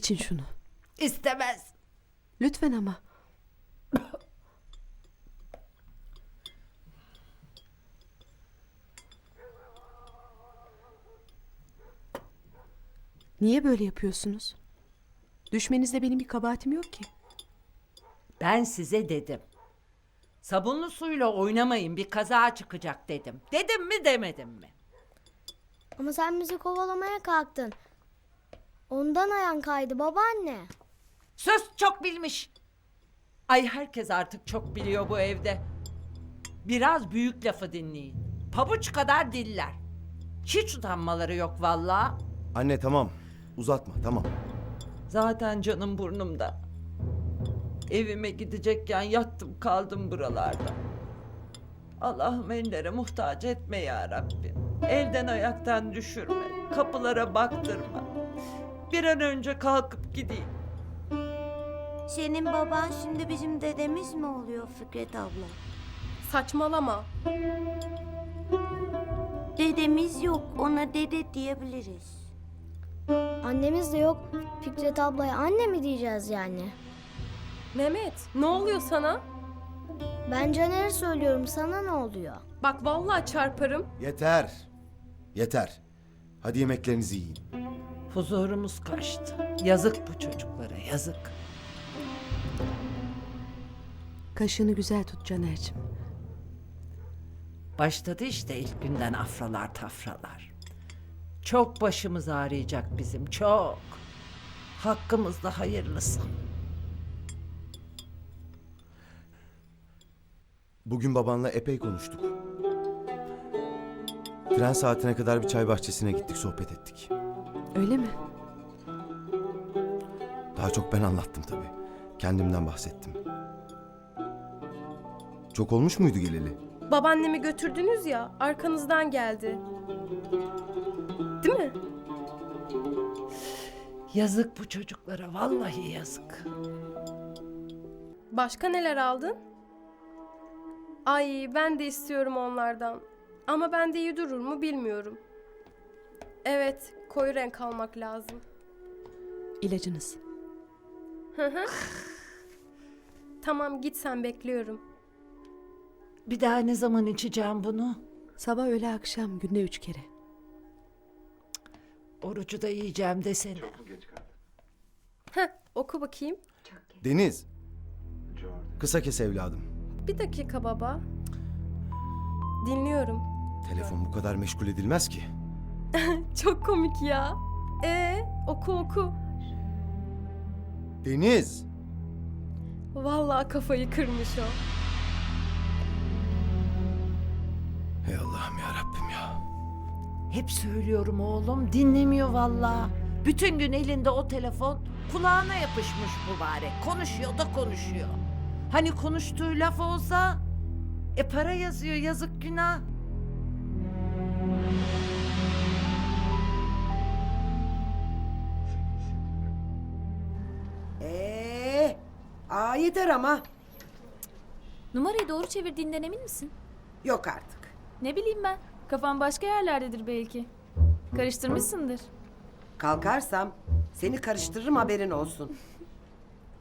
İçin şunu. İstemez. Lütfen ama. Niye böyle yapıyorsunuz? Düşmenizde benim bir kabahatim yok ki. Ben size dedim. Sabunlu suyla oynamayın bir kaza çıkacak dedim. Dedim mi demedim mi? Ama sen bizi kovalamaya kalktın. Ondan ayağın kaydı babaanne. Söz çok bilmiş. Ay herkes artık çok biliyor bu evde. Biraz büyük lafı dinleyin. Pabuç kadar diller. Hiç utanmaları yok vallahi. Anne tamam. Uzatma tamam. Zaten canım burnumda. Evime gidecekken yattım kaldım buralarda. Allah'ım ellere muhtaç etme ya Rabbim. Elden ayaktan düşürme. Kapılara baktırma. Bir an önce kalkıp gideyim. Senin baban şimdi bizim dedemiz mi oluyor Fikret abla? Saçmalama. Dedemiz yok ona dede diyebiliriz. Annemiz de yok. Fikret ablaya anne mi diyeceğiz yani? Mehmet ne oluyor sana? Ben Caner'e söylüyorum sana ne oluyor? Bak vallahi çarparım. Yeter. Yeter. Hadi yemeklerinizi yiyin. Huzurumuz kaçtı. Yazık bu çocuklara yazık. Kaşını güzel tut Caner'cim. Başladı işte ilk günden afralar tafralar. Çok başımız ağrıyacak bizim çok. Hakkımızda hayırlısı. Bugün babanla epey konuştuk. Tren saatine kadar bir çay bahçesine gittik, sohbet ettik. Öyle mi? Daha çok ben anlattım tabii. Kendimden bahsettim. Çok olmuş muydu geleli? Babaannemi götürdünüz ya arkanızdan geldi. Değil mi? Yazık bu çocuklara vallahi yazık. Başka neler aldın? Ay ben de istiyorum onlardan. Ama bende iyi durur mu bilmiyorum. Evet koyu renk almak lazım. İlacınız. Hı hı. tamam git sen bekliyorum. Bir daha ne zaman içeceğim bunu? Sabah öğle akşam günde üç kere. Orucu da yiyeceğim desene. Heh oku bakayım. Deniz. Kısa kes evladım. Bir dakika baba. Dinliyorum. Telefon bu kadar meşgul edilmez ki. Çok komik ya. Ee, oku oku. Deniz. Vallahi kafayı kırmış o. Hey Allah'ım ya Rabbim ya. Hep söylüyorum oğlum dinlemiyor vallahi. Bütün gün elinde o telefon kulağına yapışmış mübarek. Konuşuyor da konuşuyor. Hani konuştuğu laf olsa e para yazıyor yazık günah. Yeter ama. Numarayı doğru çevirdiğinden emin misin? Yok artık. Ne bileyim ben. Kafan başka yerlerdedir belki. Karıştırmışsındır. Kalkarsam seni karıştırırım haberin olsun.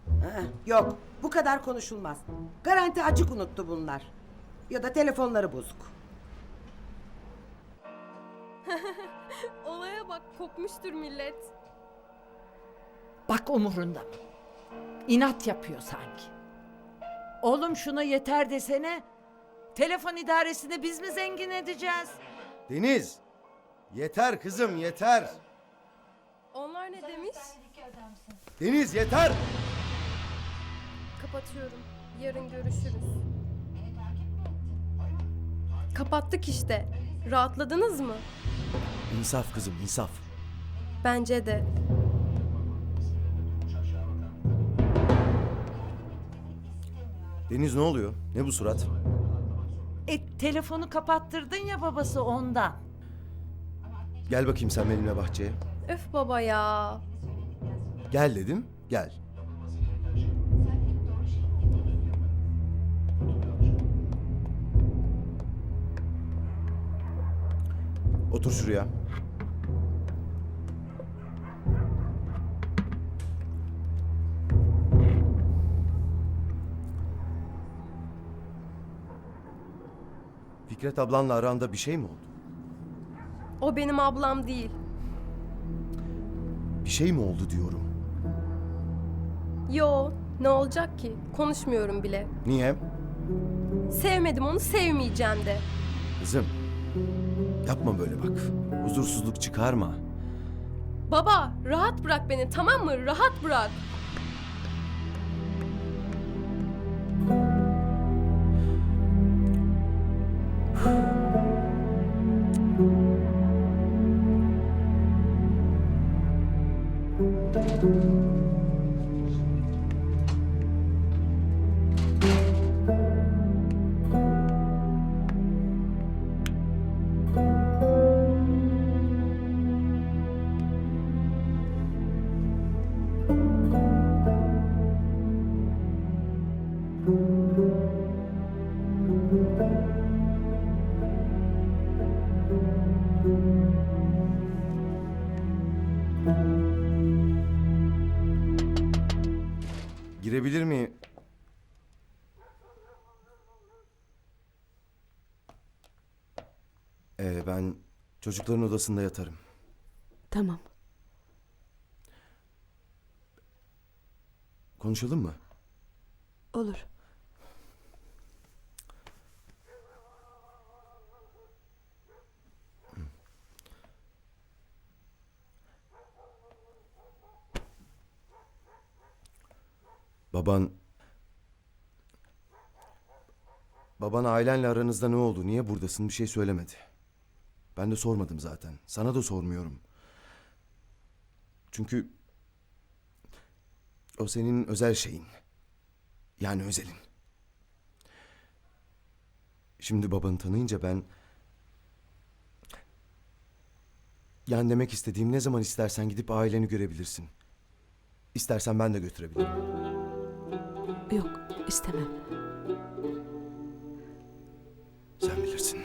Ha, yok, bu kadar konuşulmaz. Garanti açık unuttu bunlar. Ya da telefonları bozuk. Olaya bak kopmuştur millet. Bak umurunda mı? İnat yapıyor sanki. Oğlum şuna yeter desene. Telefon idaresini biz mi zengin edeceğiz? Deniz. Yeter kızım yeter. Onlar ne demiş? Deniz yeter. Kapatıyorum. Yarın görüşürüz. Kapattık işte. Rahatladınız mı? İnsaf kızım insaf. Bence de. Deniz ne oluyor? Ne bu surat? E telefonu kapattırdın ya babası ondan. Gel bakayım sen benimle bahçeye. Öf baba ya. Gel dedim. Gel. Otur şuraya. Fikret ablanla aranda bir şey mi oldu? O benim ablam değil. Bir şey mi oldu diyorum. Yo, ne olacak ki? Konuşmuyorum bile. Niye? Sevmedim onu, sevmeyeceğim de. Kızım. Yapma böyle bak. Huzursuzluk çıkarma. Baba, rahat bırak beni tamam mı? Rahat bırak. Girebilir mi? Ee, ben çocukların odasında yatarım. Tamam. Konuşalım mı? Olur. Baban... Baban ailenle aranızda ne oldu? Niye buradasın? Bir şey söylemedi. Ben de sormadım zaten. Sana da sormuyorum. Çünkü... O senin özel şeyin. Yani özelin. Şimdi babanı tanıyınca ben... Yani demek istediğim ne zaman istersen gidip aileni görebilirsin. İstersen ben de götürebilirim. Yok istemem. Sen bilirsin.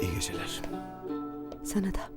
İyi geceler. Sana da.